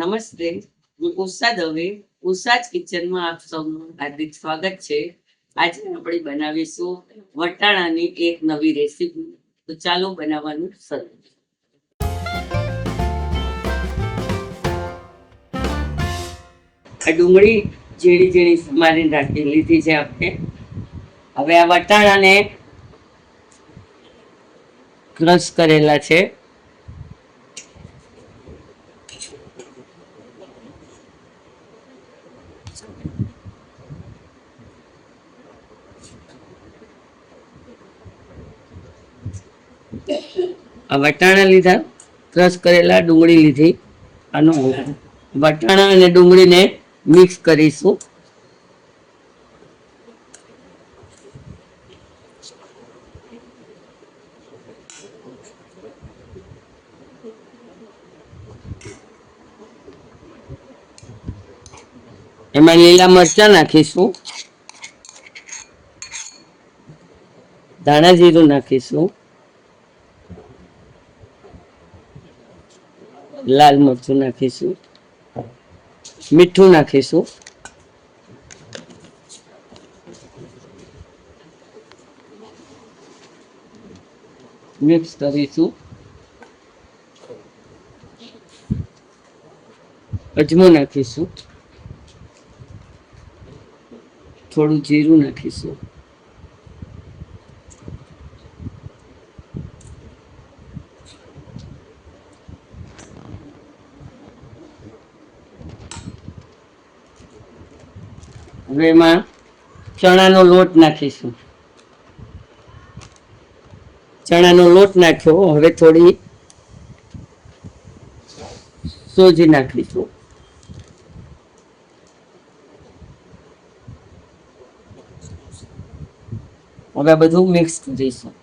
નમસ્તે. હું ઉષા દવે, ઉષાજ કિચનમાં આપ સૌનું હાર્દિક સ્વાગત છે. આજે આપણે બનાવીશું વટાણાની એક નવી રેસીપી. તો ચાલો બનાવવાનું શરૂ. આ ડુંગળી ઝીણી ઝીણી સમારીને રાખી લીધી છે આપણે. હવે આ વટાણાને ક્રશ કરેલા છે. વટાણા લીધા ક્રશ કરેલા, ડુંગળી લીધી. આનો વટાણા અને ડુંગળીને મિક્સ કરીશું. એમાં લીલા મરચાં નાખીશું. ધાણા જીરું નાખીશું. લાલ મરચું નાખીશું મીઠું નાખીશું. મિક્સ કરીશું. અજમો નાખીશું. થોડું જીરું નાખીશું. એમાં ચણાનો લોટ નાખીશું. ચણાનો લોટ નાખ્યો, હવે થોડી સોજી નાખીશું. હવે બધું મિક્સ કરીશું.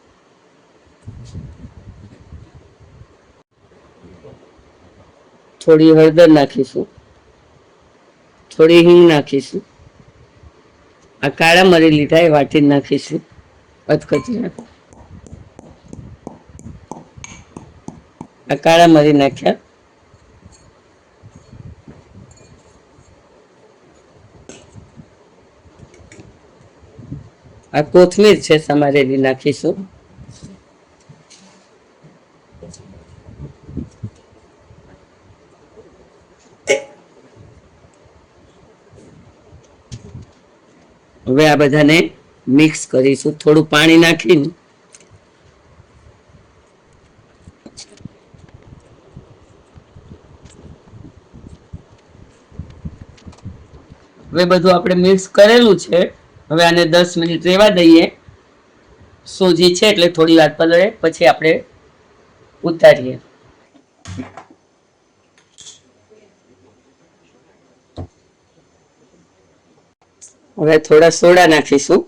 થોડી હળદર નાખીશું. થોડી હિંગ નાખીશું. આ કાળા મરી લીધા એ વાટી નાખીશું. અધકચી નાખો. આ કાળા મરી નાખ્યા. આ કોથમીર છે, સમારેલી નાખીશું. હવે આ બધાને મિક્સ કરીશું. થોડું પાણી નાખીને. હવે બધું આપણે મિક્સ કરેલું છે. હવે આને દસ મિનિટ રહેવા દઈએ. સોજી છે એટલે થોડી વાર પલળે. પછી આપણે ઉતારીએ. હવે થોડા સોડા નાખીશું.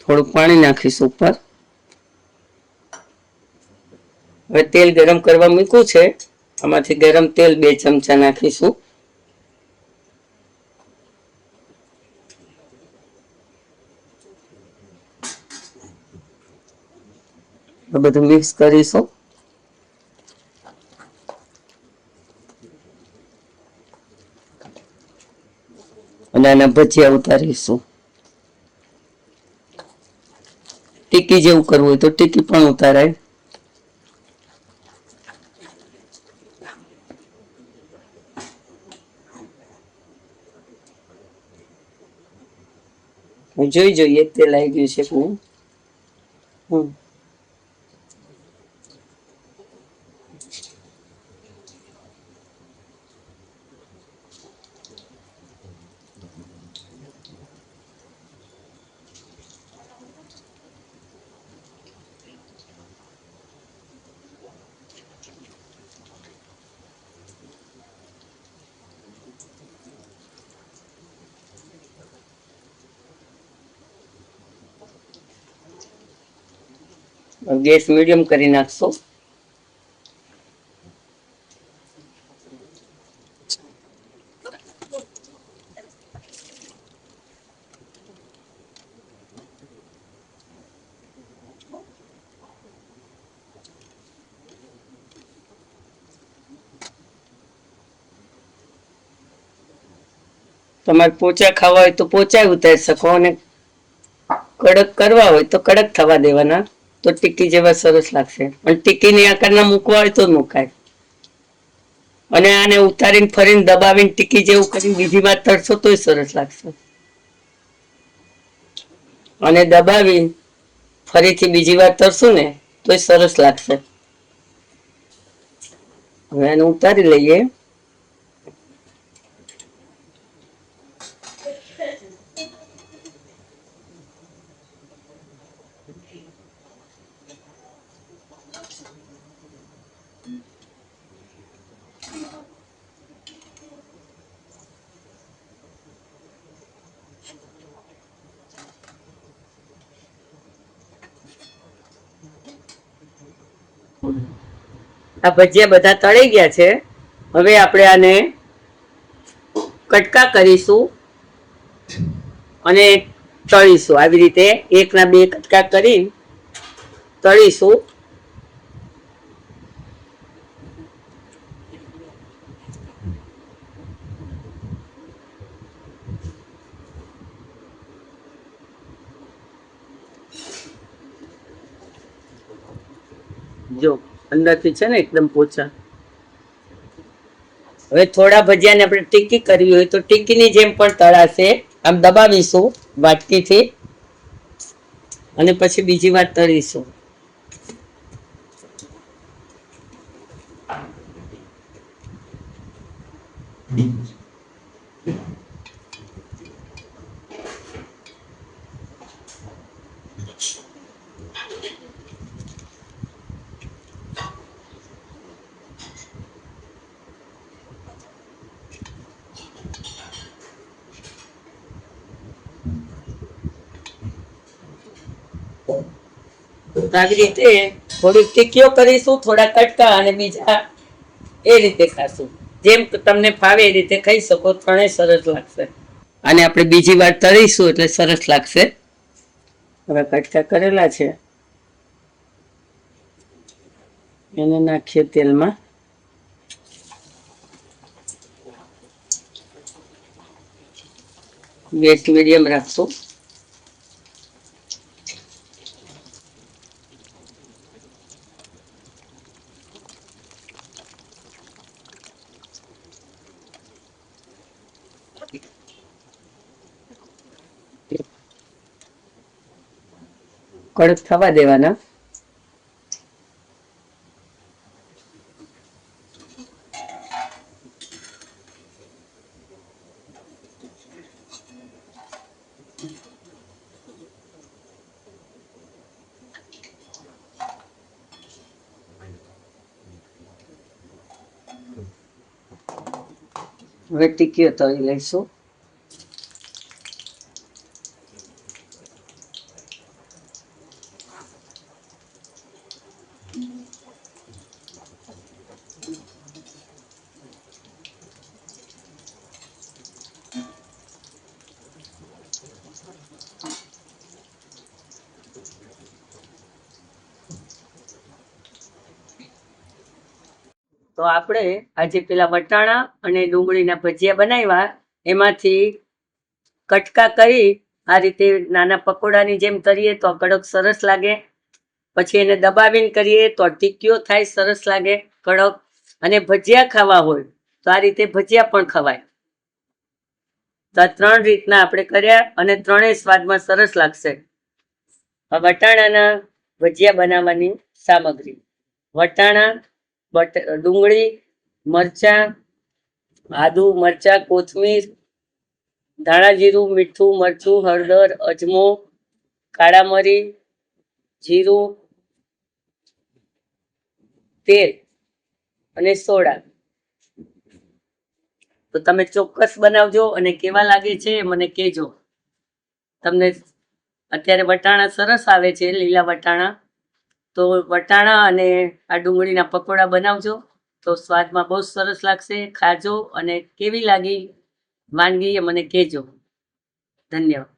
થોડું પાણી નાખીશું ઉપર. હવે તેલ ગરમ કરવા મૂક્યું છે. આમાંથી ગરમ તેલ બે ચમચા નાખીશું. બધું મિક્સ કરીશું. અને ભજીયા ઉતારીશું. ટીકી જેવું કરવું હોય તો ટીકી પણ ઉતારાય. જોઈ જોઈએ તે લાગી ગયું છે હું ગેસ મીડિયમ કરી નાખશો. તમારે પોચા ખાવા હોય તો પોચા ઉતારી શકો અને કડક કરવા હોય તો કડક થવા દેવાના. તો ટીકી જેવા સરસ લાગશે. પણ ટીકીની આકારના મૂકવા હોય તો મુકાય. અને આને ઉતારીને ફરીને દબાવીને ટીકી જેવું કરીને બીજી વાર તરશો તોય સરસ લાગશે. અને દબાવી ફરીથી બીજી વાર તરશું ને તોય સરસ લાગશે. હવે આને ઉતારી લઈએ. આ ભજીયા બધા તળી ગયા છે. હવે આપણે આને કટકા કરીશું અને તળીશું. આવી રીતે એકના બે કટકા કરી તળીશું જો અંદરથી છે ને, એકદમ પોચા. હવે થોડા ભજીયાને આપણે ટીકી કરવી હોય તો ટીકીની જેમ પણ તળાશે. આમ દબાવીશું વાટકીથી. અને પછી બીજી વાર તળીશું. તો આવી રીતે થોડીક ટીકીઓ કરીશું, થોડા કટકા અને બીજા એ રીતે ખાશું. જેમ તમને ફાવે એ રીતે ખાઈ શકો ત્રણેય સરસ લાગશે. અને આપણે બીજી વાર તળીશું એટલે સરસ લાગશે. હવે કટકા કરેલા છે. એને નાખીએ તેલમાં. ગેસ મીડિયમ રાખશું. કડક થવા દેવાના. હવે ટીકીઓ તળી લઈશું. તો આપણે આજે પેલા વટાણા અને ડુંગળીના ભજીયા બનાવ્યા. એમાંથી કટકા કરી આ રીતે નાના પકોડાની જેમ કરીએ તો કડક સરસ લાગે. પછી એને દબાવીને કરીએ તો ટીકીઓ થાય, સરસ લાગે, કડક. અને ભજીયા ખાવા હોય તો આ રીતે ભજીયા પણ ખવાય. તો આ ત્રણ રીતના આપણે કર્યા અને ત્રણેય સ્વાદમાં સરસ લાગશે. વટાણાના ભજીયા બનાવવાની સામગ્રી. વટાણા બટ ડુંગળી, મરચાં, આદુ, મરચાં, કોથમીર, ધાણા, જીરું, મીઠું, મરચું, હળદર, અજમો, કાળા મરી, જીરું, તેલ અને સોડા. તો તમે ચોક્કસ બનાવજો અને કેવા લાગે છે મને કહેજો. તમને અત્યારે વટાણા સરસ આવે છે, લીલા વટાણા. તો વટાણા અને આ ડુંગળીના પકોડા બનાવજો. તો સ્વાદમાં બહુ સરસ લાગશે. ખાજો અને કેવી લાગી? વાનગી એ મને કહેજો. ધન્યવાદ.